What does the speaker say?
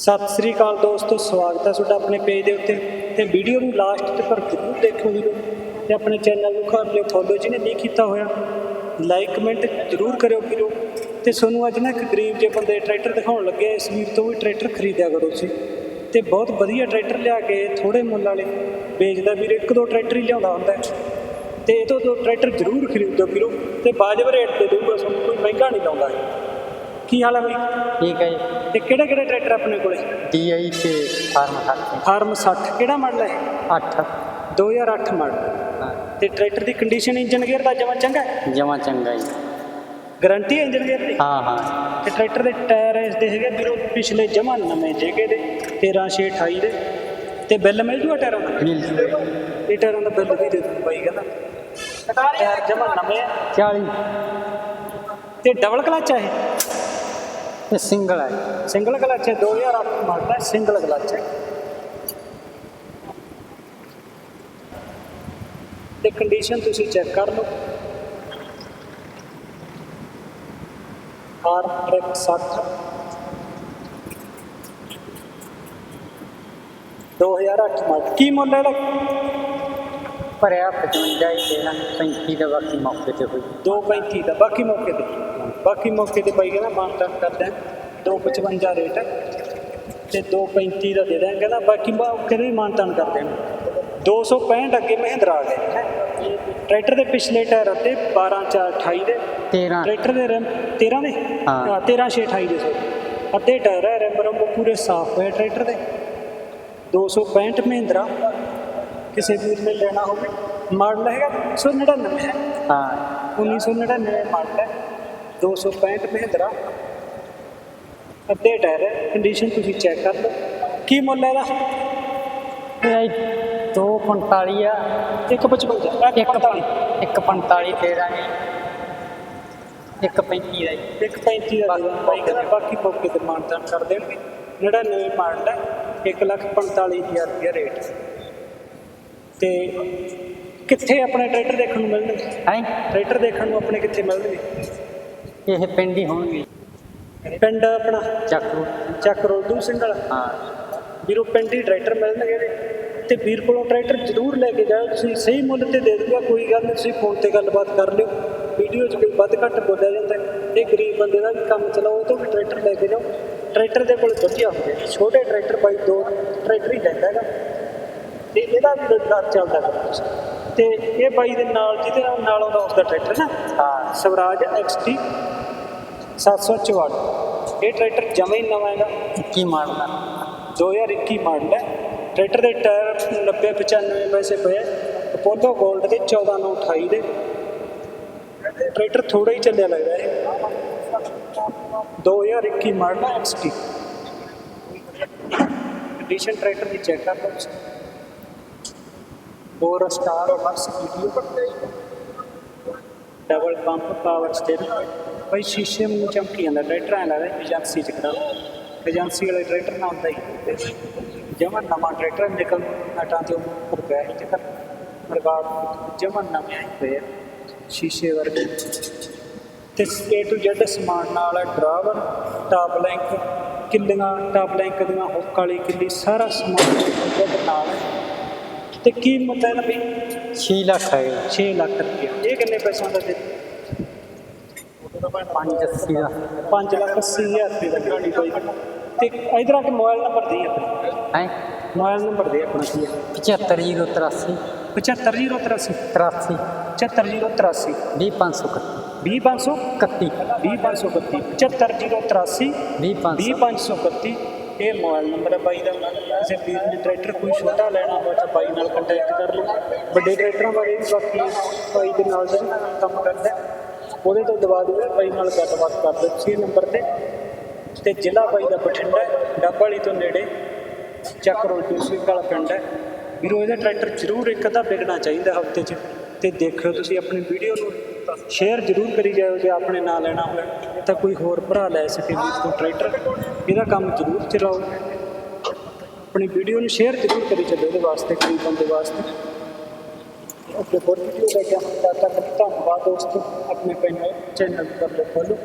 ਸਤਿ ਸ੍ਰੀ ਅਕਾਲ ਦੋਸਤੋ, ਸਵਾਗਤ ਹੈ ਤੁਹਾਡਾ ਆਪਣੇ ਪੇਜ ਦੇ ਉੱਤੇ। ਤੇ ਵੀਡੀਓ ਨੂੰ ਲਾਸਟ ਤੱਕ ਜ਼ਰੂਰ ਦੇਖੋ ਵੀਰੋ। ਤੇ ਆਪਣੇ ਚੈਨਲ ਨੂੰ ਕਰ ਲਿਓ ਫੋਲੋ ਜਿਹਨੇ ਨਹੀਂ ਕੀਤਾ ਹੋਇਆ ਲਾਈਕ ਕਮੈਂਟ ਜ਼ਰੂਰ ਕਰਿਓ ਵੀਰੋ। ਤੇ ਤੁਹਾਨੂੰ ਅੱਜ ਨਾ ਇੱਕ ਗਰੀਬ ਜਿਹੇ ਬੰਦੇ ਟਰੈਕਟਰ ਦਿਖਾਉਣ ਲੱਗੇ ਇਸ ਵੀਰ ਤੋਂ ਵੀ ਟਰੈਕਟਰ ਖਰੀਦਿਆ ਕਰੋ ਤੁਸੀਂ। ਤੇ ਬਹੁਤ ਵਧੀਆ ਟਰੈਕਟਰ ਲਿਆ ਕੇ ਥੋੜੇ ਮੁੱਲ ਵਾਲੇ। ਵੇਚਦਾ ਵੀਰ ਇੱਕ ਦੋ ਟਰੈਕਟਰ ਹੀ ਲਿਆਉਂਦਾ ਹੁੰਦਾ ਹੈ। ਤੇ ਇਹ ਤੋਂ ਦੋ ਟਰੈਕਟਰ ਜ਼ਰੂਰ ਖਰੀਦੋ ਵੀਰੋ। ਤੇ ਵਾਜਬ ਰੇਟ ਤੇ ਦਊਗਾ, ਤੁਹਾਨੂੰ ਕੋਈ ਮਹਿੰਗਾ ਨਹੀਂ ਲਾਉਂਦਾ। ਇਹ। ਕੀ ਹਾਲ ਹੈ ਬਈ? ਠੀਕ ਹੈ ਜੀ। ਤੇ ਕਿਹੜੇ ਕਿਹੜੇ ਟਰੈਕਟਰ ਆਪਣੇ ਕੋਲੇ? ਡੀਆਈ ਤੇ ਫਾਰਮ ਖਾਤੇ ਫਾਰਮ 60 ਕਿਹੜਾ ਮਾਡਲ ਹੈ 8 2008 ਮਾਡਲ। ਤੇ ਟਰੈਕਟਰ ਦੀ ਕੰਡੀਸ਼ਨ ਇੰਜਨ ਗੇਅਰ ਦਾ ਜਮਾ ਚੰਗਾ ਹੈ? ਜਮਾ ਚੰਗਾ ਜੀ। ਗਾਰੰਟੀ ਹੈ ਇੰਜਨ ਗੇਅਰ ਦੀ? ਹਾਂ ਹਾਂ। ਤੇ ਟਰੈਕਟਰ ਦੇ ਟਾਇਰ ਇਸ ਦੇ ਹੈਗੇ ਵੀਰੋ ਪਿਛਲੇ ਜਮਾ ਨਵੇਂ ਜੇਗੇ ਦੇ 13 6 28 ਦੇ। ਤੇ ਬਿੱਲ ਮਿਲ ਜੂਗਾ ਟਾਇਰਾਂ ਦਾ? ਮਿਲ ਜੂਗਾ ਇਹ ਟਾਇਰਾਂ ਦਾ ਬਿੱਲ ਵੀ ਦੇ ਦੂੰ ਬਾਈ ਕਹਿੰਦਾ। ਟਾਇਰ ਜਮਾ ਨਵੇਂ ਆ। 40 ਤੇ ਡਬਲ ਕਲਚ ਹੈ ਇਹ? ਇਹ ਸਿੰਗਲ ਹੈ। ਸਿੰਗਲ ਕਲਚ ਹੈ 2008 ਮਾਡਲ ਹੈ ਸਿੰਗਲ ਕਲਚ ਹੈ। ਤੇ ਕੰਡੀਸ਼ਨ ਤੁਸੀਂ ਚੈੱਕ ਕਰ ਲਓ। R track 60 2008 model. ਕੀ ਮੁੱਲ ਹੈ ਭਰਿਆ 55 ਹੀ ਦੇਣਾ 35 ਦਾ ਬਾਕੀ ਮੌਕੇ ਤੇ ਹੋਈ। 235 ਦਾ ਬਾਕੀ ਮੌਕੇ ਤੇ। ਬਾਕੀ ਮੌਕੇ ਤੇ ਬਾਈ ਕਹਿੰਦਾ ਮਾਨਤਾਨ ਕਰਦੇ ਆ 255 ਰੇਟ ਹੈ ਤੇ 235 ਦਾ ਦੇ ਦਾਂਗੇ ਕਹਿੰਦਾ ਬਾਕੀ ਮੌਕੇ ਤੇ ਵੀ ਮਾਨਤਾਨ ਕਰਦੇ ਆ 265 ਅੱਗੇ ਮਹਿੰਦਰਾ ਆ ਗਏ ਹੈਂ। ਟਰੈਕਟਰ ਦੇ ਪਿਛਲੇ ਟਾਇਰ ਅਤੇ 12 4 28 ਦੇ। 13 ਟਰੈਕਟਰ ਦੇ ਰਿਮ 13 ਦੇ ਹਾਂ। 13 6 28 ਦੇ ਸੋ। ਅੱਧੇ ਟਾਇਰ ਹੈ ਰਿਮ ਰਮ ਪੂਰੇ ਸਾਫ਼ ਹੋਏ ਟਰੈਕਟਰ ਦੇ। 265 ਮਹਿੰਦਰਾ। ਕਿਸੇ ਵੀਰ ਨੇ ਲੈਣਾ ਹੋਵੇ। ਮਾਡਲ ਹੈਗਾ 199 ਹੈ। ਹਾਂ 1999 ਮਾਡਲ ਹੈ। 265 ਮਹਿੰਦਰਾ। ਅੱਧੇ ਟਾਇਰ ਹੈ ਕੰਡੀਸ਼ਨ ਤੁਸੀਂ ਚੈੱਕ ਕਰ ਲਓ। ਕੀ ਮੁੱਲ ਹੈ ਇਹਦਾ? ਇਹ 245 ਆ। 155 ਇੱਕ 145 145 ਦੇ ਦਾਂਗੇ। 135 ਦਾ ਜੀ। 135 ਦਾ ਦੇ ਦਾਂਗੇ। ਬਾਈ ਬਾਕੀ ਮੌਕੇ ਤੇ ਕਰ ਦੇਣਗੇ। 99 ਮਾਡਲ ਹੈ 145000 ਰੁਪਏ ਰੇਟ ਤੇ ਕਿੱਥੇ ਆਪਣੇ ਟਰੈਕਟਰ ਦੇਖਣ ਨੂੰ ਮਿਲਣਗੇ? ਹੈ? ਟਰੈਕਟਰ ਦੇਖਣ ਨੂੰ ਆਪਣੇ ਕਿੱਥੇ ਮਿਲਣਗੇ? ਇਹ ਪਿੰਡ ਹੀ ਹੋਣਗੇ ਪਿੰਡ ਆਪਣਾ? ਚੱਕੂ ਚੱਕ ਰੋਲਦੂ ਸਿੰਘਲ ਹਾਂ। ਵੀਰੋ ਪਿੰਡ ਹੀ ਟਰੈਕਟਰ ਮਿਲਣਗੇ ਇਹਦੇ। ਤੇ ਵੀਰ ਕੋਲੋਂ ਟਰੈਕਟਰ ਜ਼ਰੂਰ ਲੈ ਕੇ ਜਾਓ ਤੁਸੀਂ ਸਹੀ ਮੁੱਲ ਤੇ ਦੇ ਦੂਗਾ ਕੋਈ ਗੱਲ ਨਹੀਂ ਤੁਸੀਂ ਫੋਨ ਤੇ ਗੱਲਬਾਤ ਕਰ ਲਿਓ। ਵੀਡੀਓ 'ਚ ਕੋਈ ਵੱਧ ਘੱਟ ਬੋਲਿਆ ਜਾਂਦਾ। ਇਹ ਗਰੀਬ ਬੰਦੇ ਦਾ ਵੀ ਕੰਮ ਚਲਾਓ ਉਹ ਤੋਂ ਵੀ ਟਰੈਕਟਰ ਲੈ ਕੇ ਜਾਓ। ਟਰੈਕਟਰ ਦੇ ਕੋਲ ਵਧੀਆ ਹੁੰਦੇ। ਛੋਟੇ ਟਰੈਕਟਰ ਬਾਈ ਦੋ ਟਰੈਕਟਰ ਹੀ ਲੈਂਦਾ ਹੈਗਾ। ਤੇ ਇਹਦਾ ਵੀ ਰੋਜ਼ਗਾਰ ਚੱਲਦਾ ਕਰ ਤੁਸੀਂ। ਤੇ ਇਹ ਬਾਈ ਦੇ ਨਾਲ ਜਿਹਦੇ ਨਾਲ ਨਾਲ ਆਉਂਦਾ ਉਸ ਦਾ ਟਰੈਕਟਰ ਨਾ? ਹਾਂ। ਸਵਰਾਜ XT 744 ਇਹ ਟਰੈਕਟਰ ਜਮਾ ਹੀ ਨਵਾਂ ਹੈਗਾ 21 ਮਾਡਲ ਦਾ 2021 ਮਾਡਲ ਹੈ। ਟਰੈਕਟਰ ਦੇ ਟਾਇਰ 90 95 ਵੈਸੇ ਪਏ ਅਪੋਲੋ 골ਡ ਦੇ 14 ਨੂੰ 28 ਦੇ। ਟਰੈਕਟਰ ਥੋੜਾ ਹੀ ਚੱਲਿਆ ਲੱਗਦਾ ਹੈ 2021 ਮਾਡਲ ਹੈ XT ਕੰਡੀਸ਼ਨ ਟਰੈਕਟਰ ਦੀ ਚੈੱਕ ਕਰ ਲਓ ਤੁਸੀਂ। ਫੋਰ ਸਟਾਰ ਵਰਸ video double pump power steering ਬਈ ਸ਼ੀਸ਼ੇ ਨੂੰ ਚਮਕੀ ਜਾਂਦਾ ਟਰੈਕਟਰ ਐ ਲੱਗਦਾ ਏਜੰਸੀ ਚ ਖੜਾ। ਏਜੰਸੀ ਵਾਲੇ ਟਰੈਕਟਰ ਨਾਲ ਹੁੰਦਾ ਹੀ ਜਮਨ ਨਵਾਂ ਟਰੈਕਟਰ ਨਿਕਲ ਨਟਾਂ ਤੇ ਉੱਪਰ ਪਿਆ ਹੀ ਚੱਕਰ ਪ੍ਰਗਾੜ ਜਮਨ ਨਵੇਂ ਆਏ ਪਏ ਆ ਸ਼ੀਸ਼ੇ ਵਰਗੇ। ਤੇ A to Z ਸਮਾਨ ਨਾਲ ਡਰਾਵਰ ਟਾਪ ਲਿੰਕ ਕਿੱਲੀਆਂ ਟਾਪ ਲਿੰਕ ਦੀਆਂ ਹੁੱਕ ਵਾਲੀ ਕਿੱਲੀ ਸਾਰਾ ਸਮਾਨ ਉਹਦੇ ਨਾਲ। ਤੇ ਕੀ ਮੁੱਲ ਹੈ ਨਾ ਵੀ 6 ਲੱਖ ਹੈ 6 ਲੱਖ ਰੁਪਏ ਇਹ ਕਿੰਨੇ ਪੈਸਿਆਂ ਦਾ ਦੇ 580 ਦਾ। 5 ਲੱਖ 80 ਹਜ਼ਾਰ ਰੁਪਏ ਦਾ ਗਾੜੀ ਕੋਈ ਤੇ ਇਧਰ ਆ ਕੇ ਮੋਬਾਈਲ ਨੰਬਰ ਦੇ ਆਪਣਾ। ਹੈ? ਮੋਬਾਈਲ ਨੰਬਰ ਦੇ ਆਪਣਾ। ਕੀ ਹੈ 75083 75083 83 74083 20531 20500 31 20531 74083 20531 20531 ਇਹ ਮੋਬਾਈਲ ਨੰਬਰ ਹੈ ਬਾਈ ਦਾ। ਕਿਸੇ ਵੀਰ ਨੇ ਟਰੈਕਟਰ ਕੋਈ ਛੋਟਾ ਲੈਣਾ ਹੋਵੇ ਤਾਂ ਬਾਈ ਨਾਲ ਕੰਟੈਕਟ ਕਰ ਲਓ। ਵੱਡੇ ਟਰੈਕਟਰਾਂ ਬਾਰੇ ਵੀ ਬਾਕੀ ਬਾਈ ਦੇ ਨਾਲ ਜਿਹੜਾ ਕੰਮ ਕਰਦਾ ਉਹਦੇ ਤੋਂ ਦਵਾ ਦੂਗਾ ਬਾਈ ਨਾਲ ਗੱਲਬਾਤ ਕਰ ਲਓ ਤੁਸੀਂ ਨੰਬਰ ਤੇ। ਤੇ ਜ਼ਿਲ੍ਹਾ ਬਾਈ ਦਾ ਬਠਿੰਡਾ ਹੈ, ਡੱਬ ਵਾਲੀ ਤੋਂ ਨੇੜੇ ਚੱਕ ਰੋਡ ਦੂਸਰੀ ਵਾਲਾ ਪਿੰਡ ਹੈ। ਵੀਰੋ ਇਹਦਾ ਟਰੈਕਟਰ ਜ਼ਰੂਰ ਇੱਕ ਅੱਧਾ ਵਿਕਣਾ ਚਾਹੀਦਾ ਹਫ਼ਤੇ 'ਚ। ਤੇ ਦੇਖਿਓ ਤੁਸੀਂ ਆਪਣੀ ਵੀਡੀਓ ਨੂੰ ਸ਼ੇਅਰ ਜ਼ਰੂਰ ਕਰੀ ਜਾਇਓ ਜੇ ਆਪਣੇ ਨਾਂ ਲੈਣਾ ਹੋਵੇ। ਤਾਂ ਕੋਈ ਹੋਰ ਭਰਾ ਲੈ ਸਕੇ ਵੀਰ ਤੋਂ ਟਰੈਕਟਰ। ਇਹਦਾ ਕੰਮ ਜ਼ਰੂਰ ਚਲਾਓ। ਆਪਣੀ ਵੀਡੀਓ ਨੂੰ ਸ਼ੇਅਰ ਜ਼ਰੂਰ ਕਰੀ ਚੱਲੋ ਇਹਦੇ ਵਾਸਤੇ ਕੋਈ ਬੰਦੇ ਵਾਸਤੇ। ਅੱਗੇ ਹੋਰ ਵੀਡੀਓ ਲੈ ਕੇ ਆਉਂਦਾ ਤੱਕ ਧੰਨਵਾਦ ਦੋਸਤੋ ਆਪਣੇ ਚੈਨਲ ਕਰ ਲਓ ਫੋਲੋ